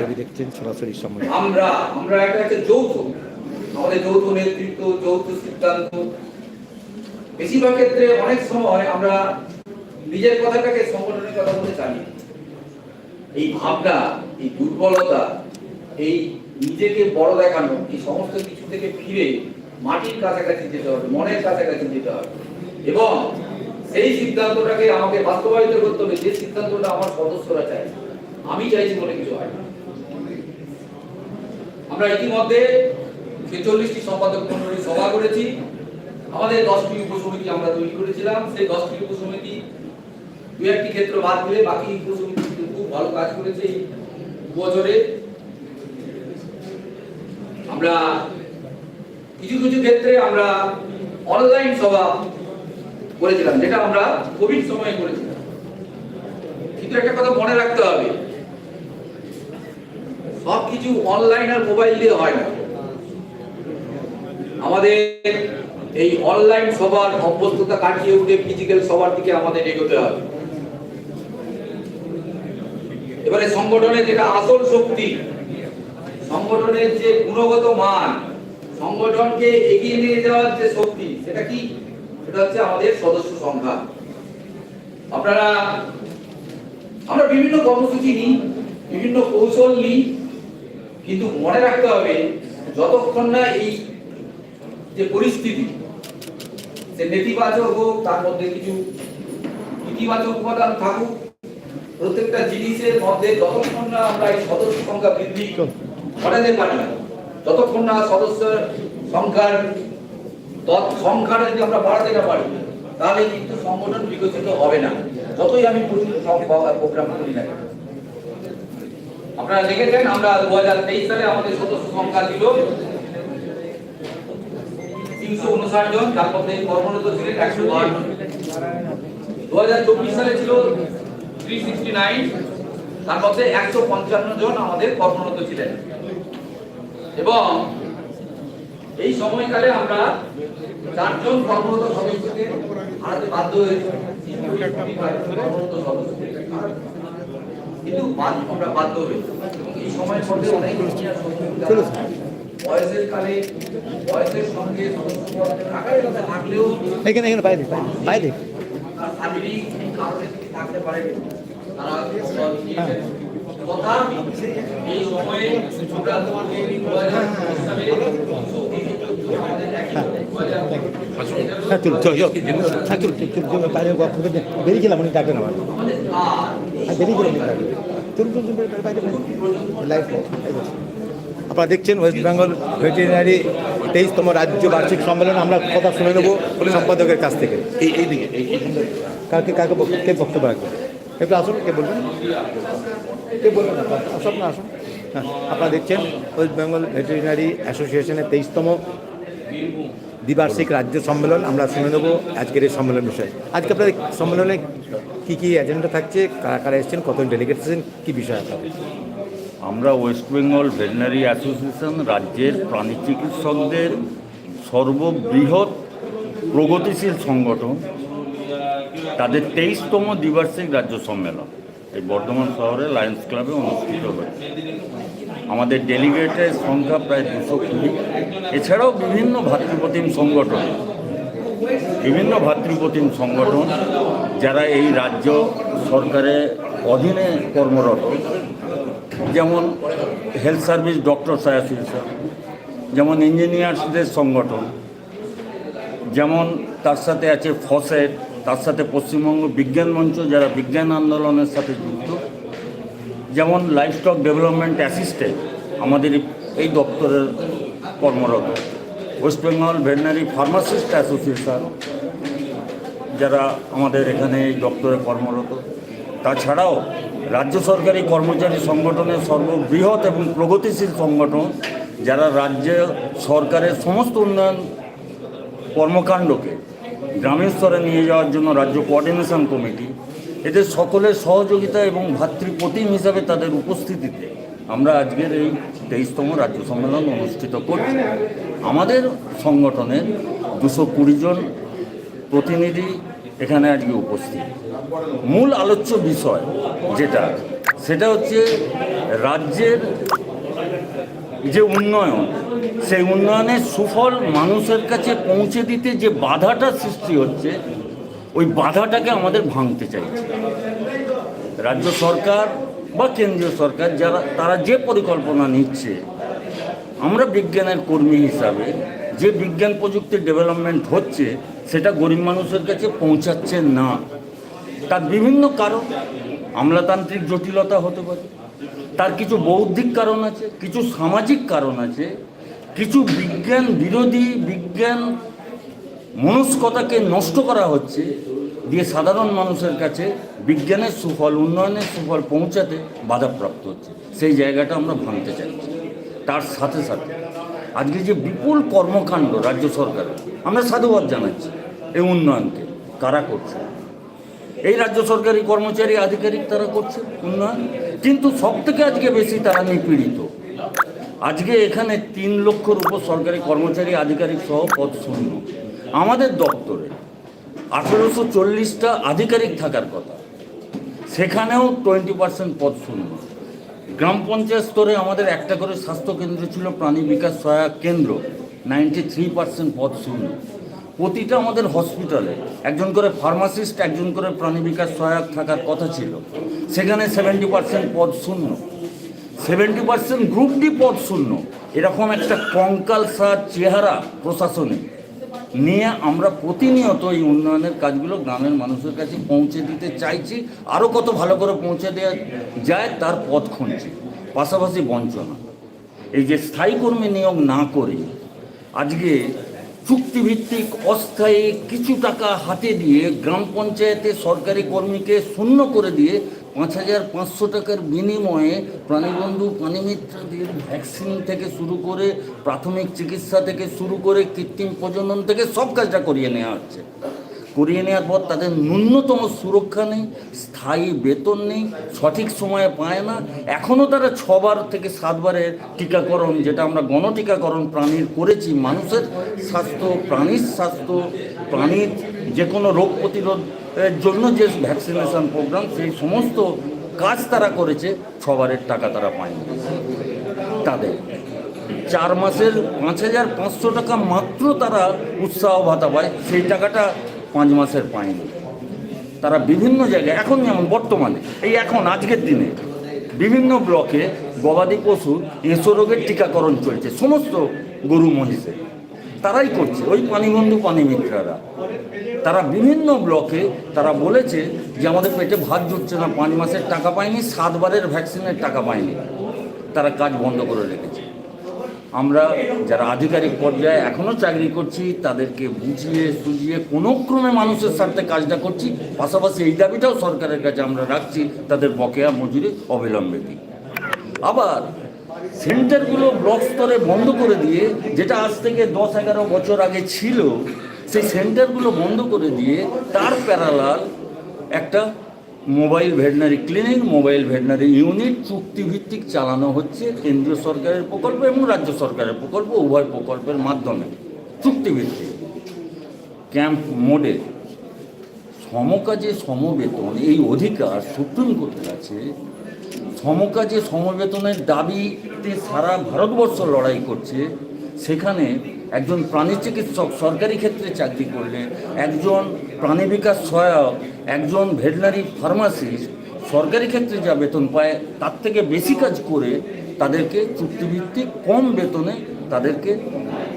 ছবি দেখছেন, সরাসরি সময় আমরা আমরা একটা একটা যৌথ। আমাদের যৌথ নেতৃত্ব, যৌথ সিদ্ধান্ত। বেশিরভাগ ক্ষেত্রে অনেক সময় আমরা নিজের কথাটাকে সংগঠনের কথা বলে জানি। এই ভাবনা, এই দুর্বলতা, এই নিজেকে বড় দেখানো, এই সমস্ত কিছু থেকে ফিরে মাটির কাছাকাছি যেতে হবে, মনের কাছাকাছি যেতে হবে। এবং সেই সিদ্ধান্তটাকে আমাকে বাস্তবায়িত করতে হবে, যে সিদ্ধান্তটা আমার সদস্যরা চায়। আমি চাইছি বলে কিছু হয় না। আমরা ইতিমধ্যে ছেচল্লিশটি সম্পাদক মন্ডলী সভা করেছি। আমাদের দশটি উপসমিতি আমরা তৈরি করেছিলাম। সেই দশটি উপসমিতি দু একটি ক্ষেত্র বাদ দিলে বাকি উপসমিতি খুব ভালো কাজ করেছে বছরে আমরা কিছু কিছু ক্ষেত্রে আমরা অনলাইন সভা করেছিলাম, যেটা আমরা কোভিড সময়ে করেছিলাম। কিন্তু একটা কথা মনে রাখতে হবে সব কিছু অনলাইন আর মোবাইল দিয়ে হয় না। আমাদের এই অনলাইন সবার অভ্যস্ততা কাটিয়ে উঠে ফিজিক্যাল সবার দিকে আমাদের এগোতে হবে এবারে সংগঠনের যেটা আসল শক্তি, সংগঠনের যে গুণগত মান, সংগঠনকে এগিয়ে নিয়ে যাওয়ার যে শক্তি, সেটা কি? সেটা হচ্ছে আমাদের সদস্য সংখ্যা। আপনারা, আমরা বিভিন্ন কর্মসূচি নিই, বিভিন্ন কৌশল নিই কিন্তু মনে রাখতে হবে, যতক্ষণ না এই যে পরিস্থিতি, সে নেতিবাচক হোক, তার মধ্যে কিছু ইতিবাচক উপাদান থাকুক, প্রত্যেকটা জিনিসের মধ্যে যতক্ষণ না আমরা এই সদস্য সংখ্যা বৃদ্ধি ঘটাতে পারি, যতক্ষণ না সদস্য সংখ্যার সংখ্যাটা যদি আমরা বাড়াতে না পারি, তাহলে কিন্তু সংগঠন বিকশিত হবে না যতই আমি প্রোগ্রাম করি না। আপনারা দেখেছেন, আমরা দু সালে আমাদের সদস্য সংখ্যা ছিল তিনশো উনষাট জন তার মধ্যে কর্মরত ছিলেন একশো দশ দু হাজার চব্বিশ সালে ছিল থ্রি সিক্সটি নাইন তার মধ্যে একশো পঞ্চান্ন জন আমাদের কর্মরত ছিলেন। এবং এই সময়কালে আমরা চারজন কর্মরত সদস্যকে হারাতে বাধ্য হয়েছি। কর্মরত সদস্যকে। কিন্তু আমরা বাধ্য এবং এই সময়ের মধ্যে অনেক senior সদস্য যারা বয়সের কালে বয়সের সঙ্গে সদস্যপদ আকারে কথা থাকলেও এখানে এখানে বাইরে বাইরে বাইরে শারীরিক কারণে থাকতে পারেন তারা পদ নিয়েছেন। তথাপি এই সময়ে আমরা দু হাজার চব্বিশ সালে আমাদের একই দু হাজার হ্যাঁ চলো চলো চলো হ্যাঁ চলো চলো চলো চলো বাইরে গল্প বেরিয়ে গেলাম উনি ডাকবেন আমার লাইভ আপনারা দেখছেন ওয়েস্ট বেঙ্গল ভেটেরিনারি তেইশতম রাজ্য বার্ষিক সম্মেলন। আমরা কথা শুনে নেব সম্পাদকের কাছ থেকে। এই এই দিকে এই কাকে কাকে কে বক্তব্য রাখবেন একটু আসুন কে বলবেন? কে বলবেন? আসুন না আসুন। হ্যাঁ আপনারা দেখছেন ওয়েস্ট বেঙ্গল ভেটেরিনারি অ্যাসোসিয়েশনের তেইশতম দ্বিবার্ষিক রাজ্য সম্মেলন, আমরা শুনে নেব আজকের এই সম্মেলন বিষয়ে। আজকে আপনাদের সম্মেলনে কী কী এজেন্ডা থাকছে, কারা কারা এসেছেন কত ডেলিগেট এসেছেন, কী বিষয় আপনাদের? আমরা ওয়েস্ট বেঙ্গল ভেটেনারি অ্যাসোসিয়েশন রাজ্যের প্রাণী চিকিৎসকদের সর্ববৃহৎ প্রগতিশীল সংগঠন, তাদের তেইশতম দ্বিবার্ষিক রাজ্য সম্মেলন। এই বর্ধমান শহরে লায়ন্স ক্লাবে অনুষ্ঠিত হয়েছে আমাদের ডেলিগেটের সংখ্যা প্রায় দুশো কুড়ি। এছাড়াও বিভিন্ন ভাতৃপ্রতিম সংগঠন, বিভিন্ন ভাতৃপ্রতিম সংগঠন যারা এই রাজ্য সরকারের অধীনে কর্মরত। যেমন হেলথ সার্ভিস ডক্টর অ্যাসোসিয়েশন যেমন ইঞ্জিনিয়ার্সদের সংগঠন, যেমন তার সাথে আছে ফসেট তার সাথে পশ্চিমবঙ্গ বিজ্ঞান মঞ্চ, যারা বিজ্ঞান আন্দোলনের সাথে যুক্ত, যেমন লাইফস্টক ডেভেলপমেন্ট অ্যাসিস্ট্যান্ট, আমাদের এই দপ্তরের কর্মরত। West Bengal veterinary pharmacist association, যারা আমাদের এখানে এই দপ্তরে কর্মরত। তাছাড়াও রাজ্য সরকারি কর্মচারী সংগঠনের সর্ববৃহৎ এবং প্রগতিশীল সংগঠন, যারা রাজ্য সরকারের সমস্ত উন্নয়ন কর্মকাণ্ডকে গ্রামীণ স্তরে নিয়ে যাওয়ার জন্য রাজ্য কোঅর্ডিনেশন কমিটি এদের সকলের সহযোগিতা এবং ভাতৃপ্রতিম হিসাবে তাদের উপস্থিতিতে আমরা আজকের এই তেইশতম রাজ্য সম্মেলন অনুষ্ঠিত করছি। আমাদের সংগঠনের দুশো কুড়ি জন প্রতিনিধি এখানে আজকে উপস্থিত। মূল আলোচ্য বিষয় যেটা, সেটা হচ্ছে রাজ্যের যে উন্নয়ন সেই উন্নয়নের সুফল মানুষের কাছে পৌঁছে দিতে যে বাধাটা সৃষ্টি হচ্ছে, ওই বাধাটাকে আমাদের ভাঙতে চাইছে। রাজ্য সরকার বা কেন্দ্রীয় সরকার যারা, তারা যে পরিকল্পনা নিচ্ছে, আমরা বিজ্ঞানের কর্মী হিসাবে যে বিজ্ঞান প্রযুক্তির ডেভেলপমেন্ট হচ্ছে, সেটা গরিব মানুষের কাছে পৌঁছাচ্ছে না। তার বিভিন্ন কারণ, আমলাতান্ত্রিক জটিলতা হতে পারে। তার কিছু বৌদ্ধিক কারণ আছে, কিছু সামাজিক কারণ আছে কিছু বিজ্ঞান বিরোধী, বিজ্ঞান মনস্কতাকে নষ্ট করা হচ্ছে দিয়ে সাধারণ মানুষের কাছে বিজ্ঞানের সুফল, উন্নয়নের সুফল পৌঁছাতে বাধাপ্রাপ্ত হচ্ছে। সেই জায়গাটা আমরা ভাঙতে চাইছি। তার সাথে সাথে আজকে যে বিপুল কর্মকাণ্ড রাজ্য সরকারের, আমরা সাধুবাদ জানাচ্ছি এই উন্নয়নকে। কারা করছে? এই রাজ্য সরকারি কর্মচারী, আধিকারিক তারা করছে উন্নয়ন। কিন্তু সব থেকে আজকে বেশি তারা নিপীড়িত। আজকে এখানে তিন লক্ষর উপর সরকারি কর্মচারী, আধিকারিক সহ পদ শূন্য। আমাদের দপ্তরে আঠেরোশো চল্লিশটা আধিকারিক থাকার কথা। সেখানেও টোয়েন্টি পার্সেন্ট পদ শূন্য। গ্রাম পঞ্চায়েত স্তরে আমাদের একটা করে স্বাস্থ্যকেন্দ্র ছিল, প্রাণী বিকাশ সহায়ক কেন্দ্র, নাইনটি থ্রি পার্সেন্ট পদ শূন্য। প্রতিটা আমাদের হসপিটালে একজন করে ফার্মাসিস্ট, একজন করে প্রাণী বিকাশ সহায়ক থাকার কথা ছিল। সেখানে সেভেন্টি পার্সেন্ট পদ শূন্য। সেভেন্টি পার্সেন্ট গ্রুপ ডি পদ শূন্য। এরকম একটা কঙ্কাল সার চেহারা প্রশাসনে। নিয়ে আমরা প্রতিনিয়ত এই উন্নয়নের কাজগুলো গ্রামের মানুষের কাছে পৌঁছে দিতে চাইছি। আরও কত ভালো করে পৌঁছে দেওয়া যায় তার পথ খুঁজছি। পাশাপাশি বঞ্চনা। এই যে স্থায়ী কর্মী নিয়োগ না করে আজকে চুক্তিভিত্তিক অস্থায়ী কিছু টাকা হাতে দিয়ে গ্রাম পঞ্চায়েতে সরকারি কর্মীকে শূন্য করে দিয়ে পাঁচ হাজার পাঁচশো টাকার বিনিময়ে প্রাণীবন্ধু, প্রাণীমিত্রদের ভ্যাকসিন থেকে শুরু করে প্রাথমিক চিকিৎসা থেকে শুরু করে কৃত্রিম প্রজনন থেকে সব কাজটা করিয়ে নেওয়া হচ্ছে। করিয়ে নেওয়ার পর তাদের ন্যূনতম সুরক্ষা নেই, স্থায়ী বেতন নেই, সঠিক সময়ে পায় না। এখনও তারা ছবার থেকে সাতবারের টিকাকরণ, যেটা আমরা গণটিকাকরণ প্রাণীর করেছি, মানুষের স্বাস্থ্য, প্রাণীর স্বাস্থ্য, প্রাণীর যে কোনো রোগ প্রতিরোধের জন্য যে ভ্যাকসিনেশন প্রোগ্রাম সেই সমস্ত কাজ তারা করেছে, ছবারের টাকা তারা পায়নি। তাদের চার মাসের পাঁচ হাজার পাঁচশো টাকা মাত্র তারা উৎসাহ ভাতা পায়, সেই টাকাটা পাঁচ মাসের পায়নি তারা বিভিন্ন জায়গায়, এখন যেমন বর্তমানে, এই এখন আজকের দিনে বিভিন্ন ব্লকে গবাদি পশু এসো রোগের টিকাকরণ চলছে, সমস্ত গরু মহিষের তারাই করছে, ওই পানিবন্ধু পানি মিত্রারা তারা বিভিন্ন ব্লকে তারা বলেছে যে আমাদের পেটে ভাত জুটছে না, পাঁচ মাসের টাকা পায়নি সাতবারের ভ্যাকসিনের টাকা পায়নি তারা কাজ বন্ধ করে রেখেছে। আমরা যারা আধিকারিক পর্যায়ে এখনও চাকরি করছি, তাদেরকে বুঝিয়ে সুঝিয়ে কোনো ক্রমে মানুষের স্বার্থে কাজটা করছি। পাশাপাশি এই দাবিটাও সরকারের কাছে আমরা রাখছি, তাদের বকেয়া মজুরি অবিলম্বে দিই আবার সেন্টারগুলো ব্লক স্তরে বন্ধ করে দিয়ে, যেটা আজ থেকে দশ এগারো বছর আগে ছিল, সেই সেন্টারগুলো বন্ধ করে দিয়ে তার প্যারালাল একটা mobile veterinary clinic, mobile veterinary unit, চুক্তিভিত্তিক চালানো হচ্ছে কেন্দ্রীয় সরকারের প্রকল্প এবং রাজ্য সরকারের প্রকল্প, উভয় প্রকল্পের মাধ্যমে। চুক্তিভিত্তিক ক্যাম্প মোডে সমকাজে সমবেতন, এই অধিকার সুপ্রিম কোর্টের আছে। সমকাজে সমবেতনের দাবিতে সারা ভারতবর্ষ লড়াই করছে। সেখানে একজন প্রাণী চিকিৎসক সরকারি ক্ষেত্রে চাকরি করলে, একজন প্রাণী বিকাশ সহায়ক একজন ভেটেনারি ফার্মাসিস্ট সরকারি ক্ষেত্রে যা বেতন পায়, তার থেকে বেশি কাজ করে তাদেরকে চুক্তিভিত্তিক কম বেতনে তাদেরকে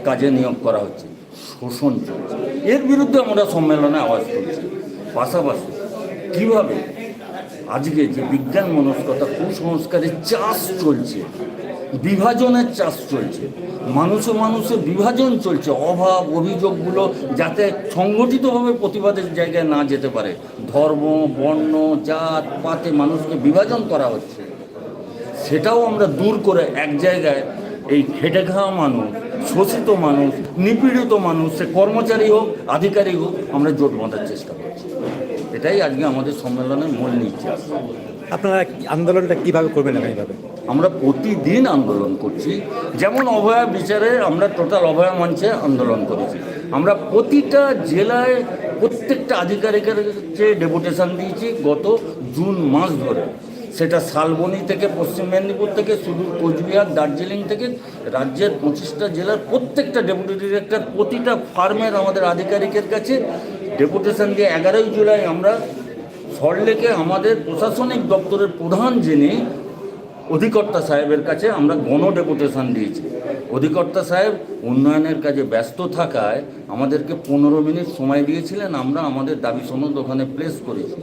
কাজে নিয়োগ করা হচ্ছে, শোষণ চলছে। এর বিরুদ্ধে আমরা সম্মেলনে আওয়াজ তুলছি। পাশাপাশি কীভাবে আজকে যে বিজ্ঞান মনস্কতা কুসংস্কারের চাষ চলছে বিভাজনের চাষ চলছে। মানুষে মানুষে বিভাজন চলছে। অভাব, অভিযোগগুলো যাতে সংগঠিতভাবে প্রতিবাদের জায়গায় না যেতে পারে। ধর্ম, বর্ণ, জাত, পাতে মানুষকে বিভাজন করা হচ্ছে। সেটাও আমরা দূর করে এক জায়গায় এই খেটে খাওয়া মানুষ, শোষিত মানুষ, নিপীড়িত মানুষ, সে কর্মচারী হোক, আধিকারিক হোক, আমরা জোট বাঁধার চেষ্টা করছি। এটাই আজকে আমাদের সম্মেলনের মূল নির্যাস আপনারা আন্দোলনটা কীভাবে করবেন এইভাবে? আমরা প্রতিদিন আন্দোলন করছি। যেমন অভয়া বিচারে আমরা টোটাল অভয়া মঞ্চে আন্দোলন করেছি। আমরা প্রতিটা জেলায় প্রত্যেকটা আধিকারিকের যে ডেপুটেশন দিয়েছি গত জুন মাস ধরে। সেটা শালবনি থেকে, পশ্চিম মেদিনীপুর থেকে, সুদূর কোচবিহার, দার্জিলিং থেকে, রাজ্যের পঁচিশটা জেলার প্রত্যেকটা ডেপুটি ডিরেক্টর প্রতিটা ফার্মের আমাদের আধিকারিকের কাছে ডেপুটেশন দিয়ে এগারোই জুলাই আমরা সল্টলেকে আমাদের প্রশাসনিক দপ্তরের প্রধান যিনি অধিকর্তা সাহেবের কাছে আমরা গণ ডেপুটেশন দিয়েছি। অধিকর্তা সাহেব উন্নয়নের কাজে ব্যস্ত থাকায় আমাদেরকে পনেরো মিনিট সময় দিয়েছিলেন, আমরা আমাদের দাবি সনদ ওখানে প্লেস করেছি।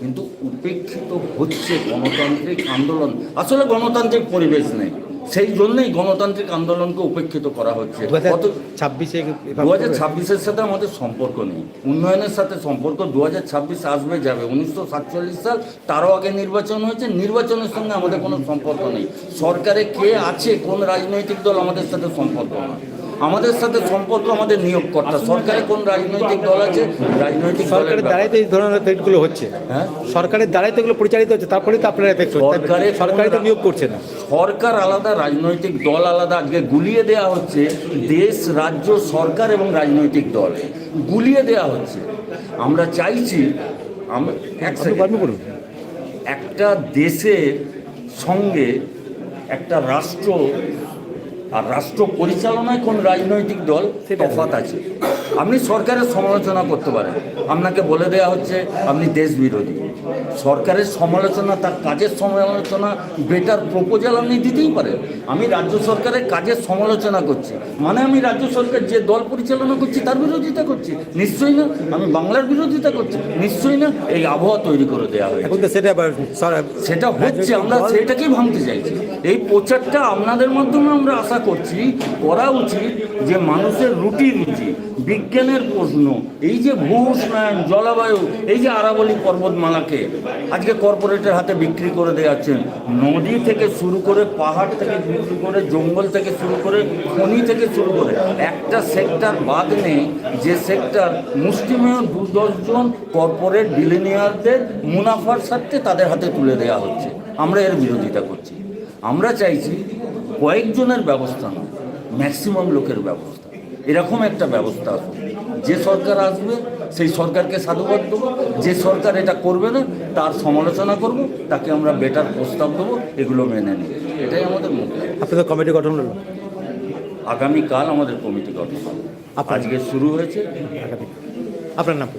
কিন্তু উপেক্ষিত হচ্ছে গণতান্ত্রিক আন্দোলন। আসলে গণতান্ত্রিক পরিবেশ নেই। সেই জন্যই গণতান্ত্রিক আন্দোলনকে উপেক্ষিত করা হচ্ছে। দু হাজার ছাব্বিশে দু হাজার ছাব্বিশের সাথে আমাদের সম্পর্ক নেই। উন্নয়নের সাথে সম্পর্ক দু হাজার ছাব্বিশ আসবে যাবে। উনিশশো সাতচল্লিশ সাল তারও আগে নির্বাচন হয়েছে। নির্বাচনের সঙ্গে আমাদের কোনো সম্পর্ক নেই। সরকারে কে আছে কোন রাজনৈতিক দল আমাদের সাথে সম্পর্ক না আমাদের সাথে সম্পর্ক আমাদের নিয়োগকর্তা। সরকারে কোন রাজনৈতিক দল আছে? রাজনৈতিক সরকারের দ্বারাই তো এই ধরনের পেটগুলো হচ্ছে। হ্যাঁ? সরকারের দ্বারাই তো এগুলো পরিচালিত হচ্ছে তারপরে তো আপনারা এফেক্ট সরকারে সরকারই তো নিয়োগ করছে না। সরকার আলাদা রাজনৈতিক দল আলাদা। আজকে গুলিয়ে দেওয়া হচ্ছে দেশ রাজ্য সরকার এবং রাজনৈতিক দল। গুলিয়ে দেওয়া হচ্ছে। আমরা চাইছি আমরা একটা দেশের সঙ্গে একটা রাষ্ট্র আর রাষ্ট্র পরিচালনায় কোন রাজনৈতিক দল তফাত আছে? আপনি সরকারের সমালোচনা করতে পারেন। আপনাকে বলে দেওয়া হচ্ছে আপনি দেশ বিরোধী। সরকারের সমালোচনা তার কাজের সমালোচনা বেটার প্রপোজাল আপনি দিতেই পারেন। আমি রাজ্য সরকারের কাজের সমালোচনা করছি। মানে আমি রাজ্য সরকার যে দল পরিচালনা করছি তার বিরোধিতা করছি। নিশ্চয়ই না? আমি বাংলার বিরোধিতা করছি। নিশ্চয়ই না? এই আবহাওয়া তৈরি করে দেওয়া হয়েছে। সেটা সেটা হচ্ছে আমরা সেটাকেই ভাঙতে চাইছি। এই প্রচারটা আপনাদের মাধ্যমে আমরা আশা করছি, করা উচিত যে মানুষের রুটি রুচি বিজ্ঞানের প্রশ্ন, এই যে ভূ উষ্ণায়ন, জলবায়ু, এই যে আরাবলী পর্বতমালাকে আজকে কর্পোরেটের হাতে বিক্রি করে দেওয়াচ্ছেন নদী থেকে শুরু করে পাহাড় থেকে শুরু করে জঙ্গল থেকে শুরু করে খনি থেকে শুরু করে একটা সেক্টর বাদ নেই, যে সেক্টর মুষ্টিমেয় দু দশজন কর্পোরেট বিলিনিয়ারদের মুনাফার স্বার্থে তাদের হাতে তুলে দেওয়া হচ্ছে। আমরা এর বিরোধিতা করছি। আমরা চাইছি কয়েকজনের ব্যবস্থা না ম্যাক্সিমাম লোকের ব্যবস্থা। এরকম একটা ব্যবস্থা আসুক যে সরকার আসবে সেই সরকারকে সাধুবাদ দেবো। যে সরকার এটা করবে না তার সমালোচনা করব তাকে আমরা বেটার প্রস্তাব দেবো এগুলো মেনে নিই এটাই আমাদের মুখ্য আপনাদের কমিটি গঠন হলো? আগামীকাল আমাদের কমিটি গঠন আজকে শুরু হয়েছে। আপনার নাম?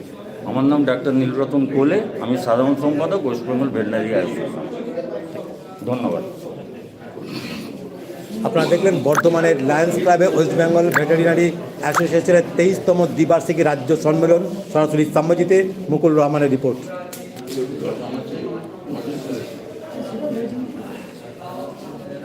আমার নাম ডাক্তার নীলরতন কোলে। আমি সাধারণ সম্পাদক ওয়েস্ট বেঙ্গল ভেটেনারি অ্যাসোসিয়েশন। ধন্যবাদ। আপনারা দেখলেন বর্ধমানের লায়ন্স ক্লাবে ওয়েস্ট বেঙ্গল ভেটেরিনারি অ্যাসোসিয়েশনের তেইশতম দ্বিবার্ষিকী রাজ্য সম্মেলন, সরাসরি সাম্যজিতে মুকুল রহমানের রিপোর্ট।